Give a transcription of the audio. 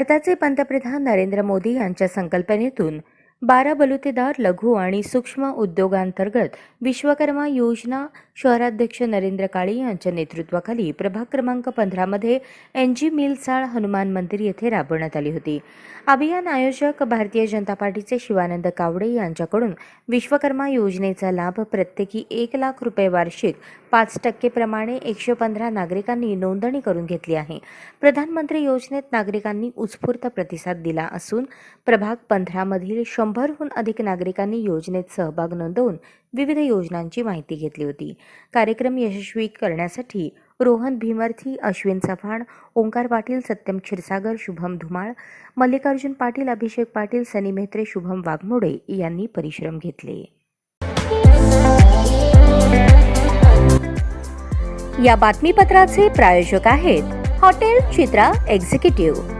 भारताचे पंतप्रधान नरेंद्र मोदी यांच्या संकल्पनेतून बारा बलुतेदार लघु आणि सूक्ष्म उद्योगांतर्गत विश्वकर्मा योजना शहराध्यक्ष नरेंद्र काळे यांच्या नेतृत्वाखाली प्रभाग क्रमांक पंधरामध्ये एन जी मिलचाळ हनुमान मंदिर येथे राबवण्यात आली होती. अभियान आयोजक भारतीय जनता पार्टीचे शिवानंद कावडे यांच्याकडून विश्वकर्मा योजनेचा लाभ प्रत्येकी एक लाख रुपये वार्षिक पाच टक्केप्रमाणे एकशे पंधरा नागरिकांनी नोंदणी करून घेतली आहे. प्रधानमंत्री योजनेत नागरिकांनी उत्स्फूर्त प्रतिसाद दिला असून प्रभाग पंधरामधील शंभरहून अधिक नागरिकांनी योजनेत सहभाग नोंदवून विविध योजनांची माहिती घेतली होती. कार्यक्रम यशस्वी करण्यासाठी रोहन भीमर्थी अश्विन चव्हाण ओंकार पाटील सत्यम क्षीरसागर शुभम धुमाळ मल्लिकार्जुन पाटील अभिषेक पाटील सनी मेहत्रे शुभम वाघमोडे यांनी परिश्रम घेतले. या बातमीपत्राचे प्रायोजक आहेत हॉटेल चित्रा एक्झिक्युटिव्ह.